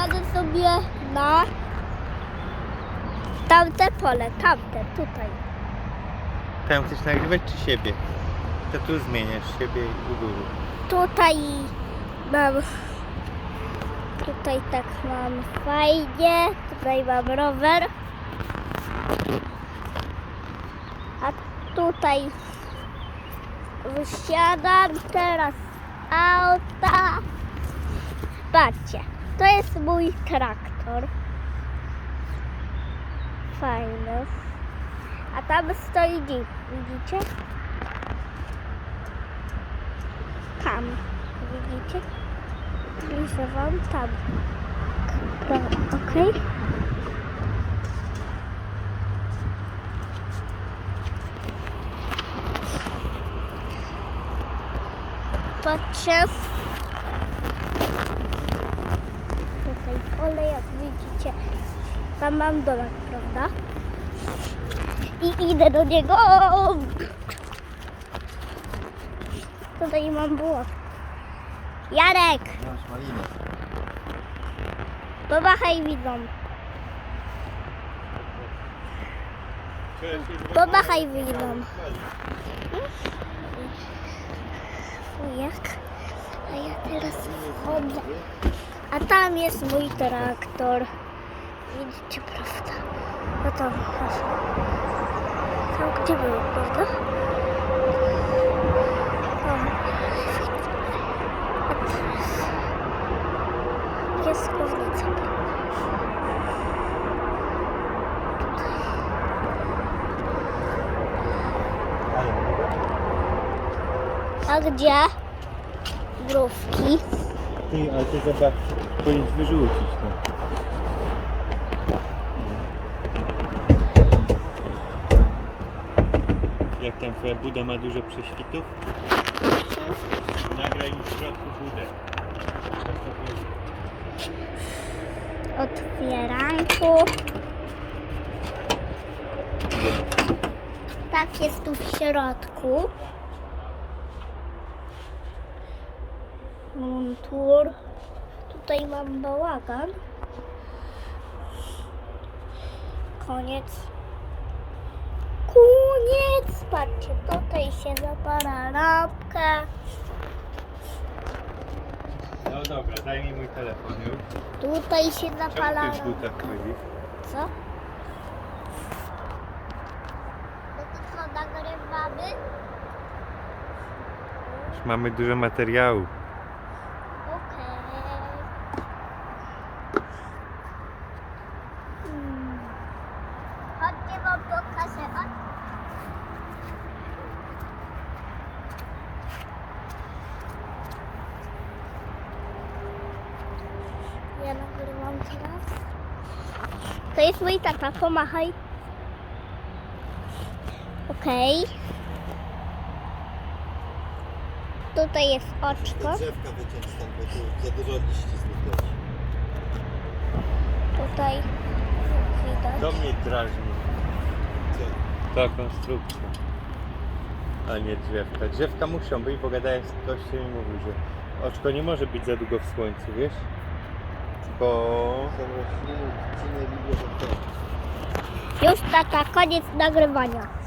jadę sobie na tamte pole, tamte, tutaj. Tam chcesz nagrywać czy siebie? To tu zmieniasz siebie i u góry. Tutaj mam, tutaj tak mam fajnie, tutaj mam rower. A tutaj wysiadam teraz z auta. Patrzcie, to jest mój traktor. Fajny. A tam stoi jeep, widzicie? Tam, widzicie? Bliżej wam tam. Okej. Patrzę. Tutaj pole, jak widzicie. Tam mam domek, prawda? I idę do niego. Tutaj mam błot. Jarek, Masz malinę. pomachaj widzom. Pomachaj widzom. Jak? A ja teraz wchodzę. A tam jest mój traktor. Widzicie, prawda? No tam, aż. Tam gdzie był, prawda? Tam. A teraz Piaskownica. A gdzie? Grówki. Ty, ale ty zobacz, powinieneś wyrzucić to. Jak tam twoja buda ma dużo prześwitów? Nagraj mi w środku budę. Otwieranku. Tak jest tu w środku. Montur. Tutaj mam bałagan. Koniec. Koniec! Patrzcie, tutaj się zapala lampka. No dobra, daj mi mój telefon już. Tutaj się Czemu zapala ty w butach chodzisz? Co? No to co, nagrywamy? Już mamy dużo materiału. Okej. Hmm. Ja nagrywam teraz. To jest mój tata, pomachaj. Okej. Tutaj jest oczko. Drzewka wyciąć stąd, bo tu za dużo liści znów leci. Tutaj widać. Do mnie drażni Ta konstrukcja. A nie drzewka. Drzewka muszą być, bo gadałem z gościem i mówił, że oczko nie może być za długo w słońcu, wiesz? Bo Są rośliny, to. Już tata, koniec nagrywania.